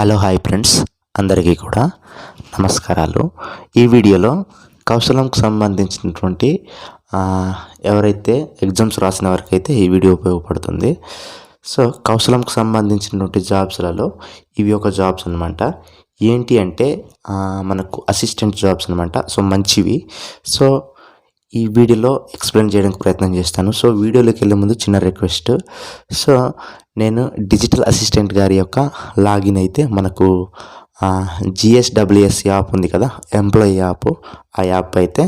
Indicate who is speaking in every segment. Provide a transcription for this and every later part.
Speaker 1: Hello hi friends. అందరికీ కూడా నమస్కారాలు. ఈ వీడియోలో కౌశలంకు సంబంధించినటువంటి ఎవరైతే ఎగ్జామ్స్ రాసిన వారికైతే ఈ వీడియో ఉపయోగపడుతుంది. సో కౌశలంకు సంబంధించినటువంటి జాబ్స్లలో ఇవి ఒక జాబ్స్ అనమాట ఏంటి అంటే మనకు అసిస్టెంట్ జాబ్స్ అనమాట సో మంచివి. సో ఈ వీడియోలో ఎక్స్ప్లెయిన్ చేయడానికి ప్రయత్నం చేస్తాను. సో వీడియోలోకి వెళ్ళే ముందు చిన్న రిక్వెస్ట్. సో నేను డిజిటల్ అసిస్టెంట్ గారి యొక్క లాగిన్ అయితే మనకు జిఎస్డబ్ల్యూఎస్ యాప్ ఉంది కదా ఎంప్లాయీ యాప్ ఆ యాప్ అయితే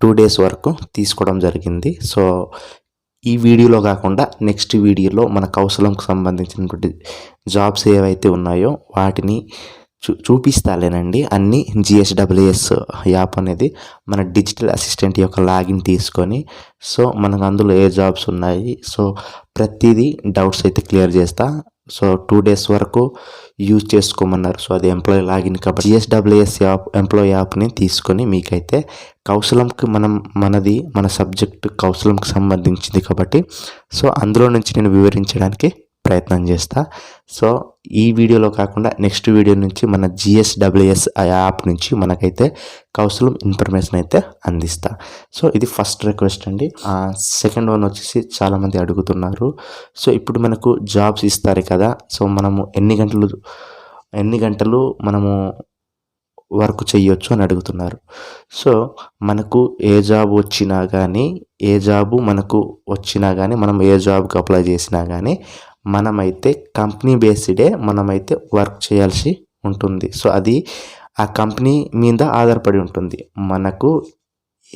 Speaker 1: టూ డేస్ వరకు తీసుకోవడం జరిగింది. సో ఈ వీడియోలో కాకుండా నెక్స్ట్ వీడియోలో మన కౌశలంకు సంబంధించినటువంటి జాబ్స్ ఏవైతే ఉన్నాయో వాటిని చూ చూపిస్తాలేనండి. అన్ని జిఎస్డబ్ల్యూఎస్ యాప్ అనేది మన డిజిటల్ అసిస్టెంట్ యొక్క లాగిన్ తీసుకొని సో మనకు అందులో ఏ జాబ్స్ ఉన్నాయి సో ప్రతిదీ డౌట్స్ అయితే క్లియర్ చేస్తా. సో టూ డేస్ వరకు యూజ్ చేసుకోమన్నారు. సో అది ఎంప్లాయీ లాగిన్ కాబట్టి జిఎస్డబ్ల్యూఎస్ యాప్ ఎంప్లాయీ యాప్ని తీసుకొని మీకైతే కౌశలంకి మనం మనది మన సబ్జెక్ట్ కౌశలంకి సంబంధించింది కాబట్టి సో అందులో నుంచి నేను వివరించడానికి ప్రయత్నం చేస్తా. సో ఈ వీడియోలో కాకుండా నెక్స్ట్ వీడియో నుంచి మన జిఎస్డబ్ల్యూఎస్ ఆ యాప్ నుంచి మనకైతే కౌసలం ఇన్ఫర్మేషన్ అయితే అందిస్తా. సో ఇది ఫస్ట్ రిక్వెస్ట్ అండి. సెకండ్ వన్ వచ్చేసి చాలామంది అడుగుతున్నారు. సో ఇప్పుడు మనకు జాబ్స్ ఇస్తారు కదా. సో మనము ఎన్ని గంటలు ఎన్ని గంటలు మనము వర్క్ చేయొచ్చు అని అడుగుతున్నారు. సో మనకు ఏ జాబ్ వచ్చినా కానీ ఏ జాబు మనకు వచ్చినా కానీ మనం ఏ జాబ్కి అప్లై చేసినా కానీ మనమైతే కంపెనీ బేస్డే మనమైతే వర్క్ చేయాల్సి ఉంటుంది. సో అది ఆ కంపెనీ మీద ఆధారపడి ఉంటుంది. మనకు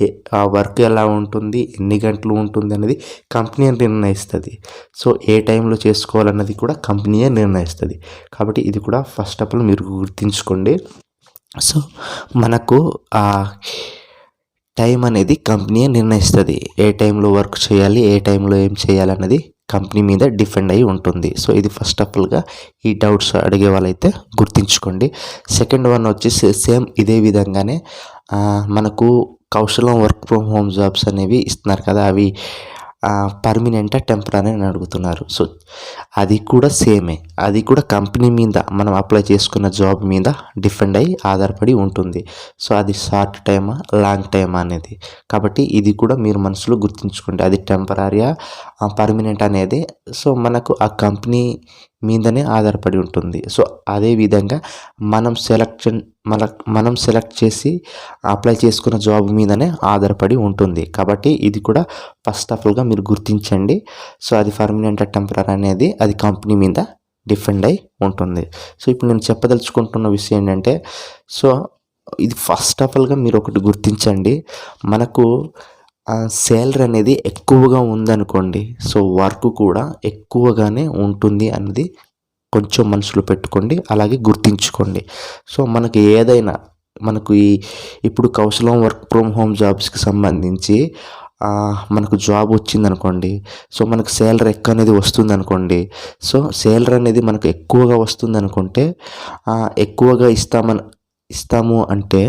Speaker 1: ఏ- ఆ వర్క్ ఎలా ఉంటుంది ఎన్ని గంటలు ఉంటుంది అనేది కంపెనీ నిర్ణయిస్తుంది. సో ఏ టైంలో చేసుకోవాలన్నది కూడా కంపెనీయే నిర్ణయిస్తుంది. కాబట్టి ఇది కూడా ఫస్ట్ ఆఫ్ ఆల్ మీరు గుర్తుంచుకోండి. సో మనకు ఆ టైం అనేది కంపెనీయే నిర్ణయిస్తుంది. ఏ టైంలో వర్క్ చేయాలి ఏ టైంలో ఏం చేయాలన్నది కంపెనీ మీద డిపెండ్ అయి ఉంటుంది. సో ఇది ఫస్ట్ ఆఫ్ ఆల్గా ఈ డౌట్స్ అడిగే వాళ్ళైతే గుర్తుంచుకోండి. సెకండ్ వన్ వచ్చేసి సేమ్ ఇదే విధంగానే మనకు Kaushalam work from home jobs అనేవి ఇస్తున్నారు కదా అవి పర్మినెంటా టెంపరీ అని అడుగుతున్నారు. సో అది కూడా సేమే అది కూడా కంపెనీ మీద మనం అప్లై చేసుకున్న జాబ్ మీద డిపెండ్ అయ్యి ఆధారపడి ఉంటుంది. సో అది షార్ట్ టైమా లాంగ్ టైమా అనేది. కాబట్టి ఇది కూడా మీరు మనసులో గుర్తుంచుకోండి. అది టెంపరీయా పర్మినెంట్ అనేది. సో మనకు ఆ కంపెనీ మీదనే ఆధారపడి ఉంటుంది. సో అదే విధంగా మనం సెలక్షన్ మన మనం సెలెక్ట్ చేసి అప్లై చేసుకున్న జాబ్ మీదనే ఆధారపడి ఉంటుంది. కాబట్టి ఇది కూడా ఫస్ట్ ఆఫ్ ఆల్గా మీరు గుర్తించండి. సో అది పర్మనెంట్ టెంపరీ అనేది అది కంపెనీ మీద డిపెండ్ అయి ఉంటుంది. సో ఇప్పుడు నేను చెప్పదలుచుకుంటున్న విషయం ఏంటంటే సో ఇది ఫస్ట్ ఆఫ్ ఆల్గా మీరు ఒకటి గుర్తించండి. మనకు సేలరీ అనేది ఎక్కువగా ఉందనుకోండి సో వర్క్ కూడా ఎక్కువగానే ఉంటుంది అన్నది కొంచెం మనసులో పెట్టుకోండి అలాగే గుర్తించుకోండి. సో మనకి ఏదైనా మనకు ఈ ఇప్పుడు కౌశలం వర్క్ ఫ్రమ్ హోమ్ జాబ్స్కి సంబంధించి మనకు జాబ్ వచ్చిందనుకోండి సో మనకు సేలరీ ఎక్కువ అనేది వస్తుంది అనుకోండి సో సేలరీ అనేది మనకు ఎక్కువగా వస్తుంది అనుకుంటే ఎక్కువగా ఇస్తామని ఇస్తాము అంటే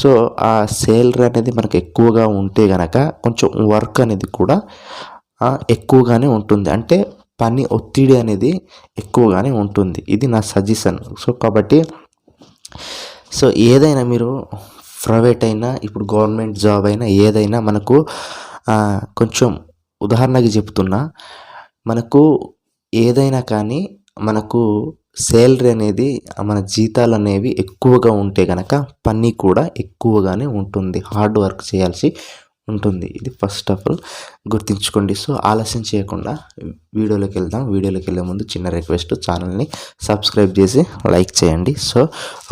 Speaker 1: సో ఆ సేలరీ అనేది మనకు ఎక్కువగా ఉంటే కనుక కొంచెం వర్క్ అనేది కూడా ఎక్కువగానే ఉంటుంది. అంటే పని ఒత్తిడి అనేది ఎక్కువగానే ఉంటుంది. ఇది నా సజెషన్ సో కాబట్టి సో ఏదైనా మీరు ప్రైవేట్ అయినా ఇప్పుడు గవర్నమెంట్ జాబ్ అయినా ఏదైనా మనకు కొంచెం ఉదాహరణకి చెప్తున్నా మనకు ఏదైనా కానీ మనకు సేలరీ అనేది మన జీతాలు అనేవి ఎక్కువగా ఉంటే కనుక పని కూడా ఎక్కువగానే ఉంటుంది. హార్డ్ వర్క్ చేయాల్సి ఉంటుంది. ఇది ఫస్ట్ ఆఫ్ ఆల్ గుర్తుంచుకోండి. సో ఆలస్యం చేయకుండా వీడియోలోకి వెళ్దాం. వీడియోలోకి వెళ్ళే ముందు చిన్న రిక్వెస్ట్ ఛానల్ని సబ్స్క్రైబ్ చేసి లైక్ చేయండి. సో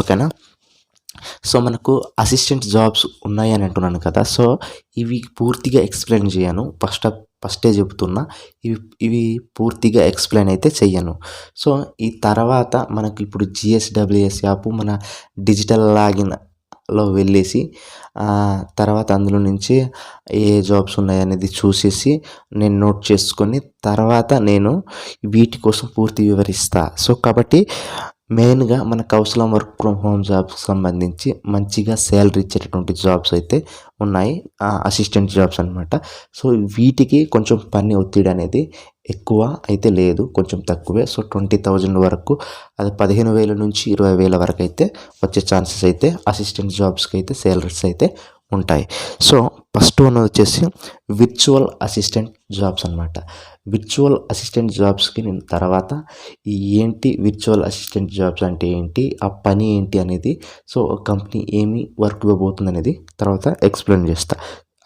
Speaker 1: ఓకేనా? సో మనకు అసిస్టెంట్ జాబ్స్ ఉన్నాయి అని అంటున్నాను కదా. సో ఇవి పూర్తిగా ఎక్స్ప్లెయిన్ చేయను. ఫస్ట్ ఫస్టే చెబుతున్నా. ఇవి ఇవి పూర్తిగా ఎక్స్ప్లెయిన్ అయితే చెయ్యను. సో ఈ తర్వాత మనకి ఇప్పుడు జిఎస్డబ్ల్యూఎస్ యాప్ మన డిజిటల్ లాగిన్లో వెళ్ళేసి తర్వాత అందులో నుంచి ఏ జాబ్స్ ఉన్నాయనేది చూసేసి నేను నోట్ చేసుకొని తర్వాత నేను వీటి కోసం పూర్తి వివరిస్తా. సో కాబట్టి మెయిన్గా మన కౌశలం వర్క్ ఫ్రమ్ హోమ్ జాబ్స్కి సంబంధించి మంచిగా శాలరీ ఇచ్చేటటువంటి జాబ్స్ అయితే ఉన్నాయి. అసిస్టెంట్ జాబ్స్ అనమాట సో వీటికి కొంచెం పని ఒత్తిడి అనేది ఎక్కువ అయితే లేదు కొంచెం తక్కువే. సో ట్వంటీ థౌజండ్ వరకు అది పదిహేను వేల నుంచి ఇరవై వేల వరకు అయితే వచ్చే ఛాన్సెస్ అయితే అసిస్టెంట్ జాబ్స్కి అయితే శాలరీస్ అయితే ఉంటాయి. సో ఫస్ట్ వన్ వచ్చేసి విర్చువల్ అసిస్టెంట్ జాబ్స్ అనమాట విర్చువల్ అసిస్టెంట్ జాబ్స్కి నేను తర్వాత ఈ ఏంటి విర్చువల్ అసిస్టెంట్ జాబ్స్ అంటే ఏంటి ఆ పని ఏంటి అనేది సో కంపెనీ ఏమి వర్క్ ఇవ్వబోతుంది అనేది తర్వాత ఎక్స్ప్లెయిన్ చేస్తా.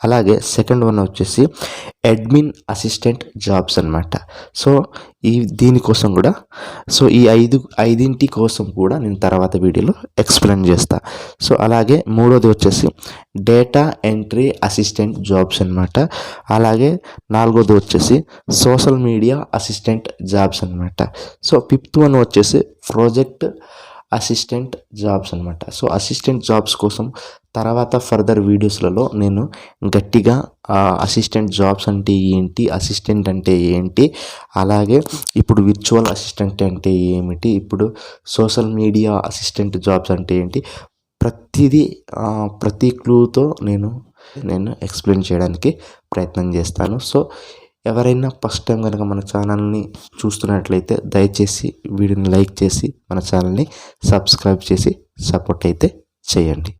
Speaker 1: అలాగే సెకండ్ వన్ వచ్చేసి అడ్మిన్ అసిస్టెంట్ జాబ్స్ అనమాట సో ఈ దీనికోసం కూడా సో ఈ ఐదు ఐదింటి కోసం కూడా నేను తర్వాత వీడియోలో ఎక్స్ప్లెయిన్ చేస్తా. సో అలాగే మూడోది వచ్చేసి డేటా ఎంట్రీ అసిస్టెంట్ జాబ్స్ అనమాట అలాగే నాలుగోది వచ్చేసి సోషల్ మీడియా అసిస్టెంట్ జాబ్స్ అనమాట సో ఫిఫ్త్ వన్ వచ్చేసి ప్రాజెక్ట్ అసిస్టెంట్ జాబ్స్ అనమాట సో అసిస్టెంట్ జాబ్స్ కోసం తర్వాత ఫర్దర్ వీడియోస్లలో నేను గట్టిగా అసిస్టెంట్ జాబ్స్ అంటే ఏంటి అసిస్టెంట్ అంటే ఏంటి అలాగే ఇప్పుడు విర్చువల్ అసిస్టెంట్ అంటే ఏమిటి ఇప్పుడు సోషల్ మీడియా అసిస్టెంట్ జాబ్స్ అంటే ఏంటి ప్రతిదీ ప్రతి క్లూతో నేను నేను ఎక్స్ప్లెయిన్ చేయడానికి ప్రయత్నం చేస్తాను. సో ఎవరైనా ఫస్ట్ టైం కనుక మన ఛానల్ని చూస్తున్నట్లయితే దయచేసి వీడియోని లైక్ చేసి మన ఛానల్ని సబ్స్క్రైబ్ చేసి సపోర్ట్ అయితే చేయండి.